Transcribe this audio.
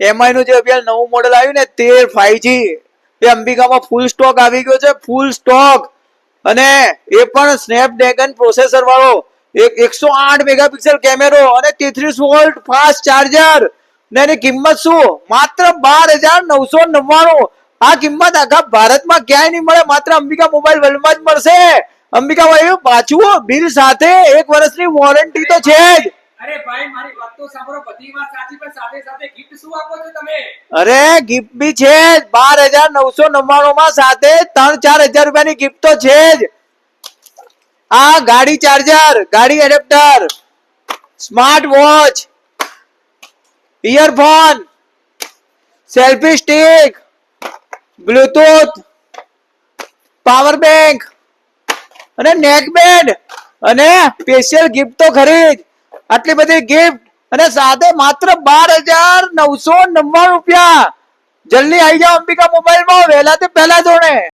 MI નું જે અત્યારે નવું મોડેલ આવ્યું ને, તેર ફાઈવજી એ અંબિકામાં ફૂલ સ્ટોક આવી ગયો છે ફૂલ સ્ટોક અને એ પણ સ્નેપડ્રેગન પ્રોસેસર વાળો. એક એકસો આઠ મેગાપિક્સલ કેમેરો અને તેત્રીસ વોલ્ટ ફાસ્ટ ચાર્જર ને એની કિંમત શું? માત્ર બાર હજાર નવસો નવ્વાણું. આ કિંમત આખા ભારતમાં ક્યાંય નહીં મળે, માત્ર અંબિકા મોબાઈલ વર્લ્ડમાં જ મળશે. અંબિકા ભાઈ પાછું બિલ સાથે એક વર્ષની વોરંટી તો છે જ અરે ભાઈ મારી વાત તો સાંભળો બધી ગિફ્ટ શું આપો છો તમે? અરે ગિફ્ટમાં સાથે ત્રણ ચાર હજાર રૂપિયાની ગિફ્ટ તો છે જ. આ ગાડી ચાર્જર ગાડી adapter smart watch earphone selfie stick bluetooth power bank અને નેક બેન્ડ અને સ્પેશિયલ ગિફ્ટ તો ખરી જ. આટલી બધી ગિફ્ટ અને સાથે માત્ર બાર હજાર નવસો નવ્વાણું રૂપિયા. જલ્દી આવી જાઓ અંબિકા મોબાઈલમાં વહેલા તે પહેલા જોડે.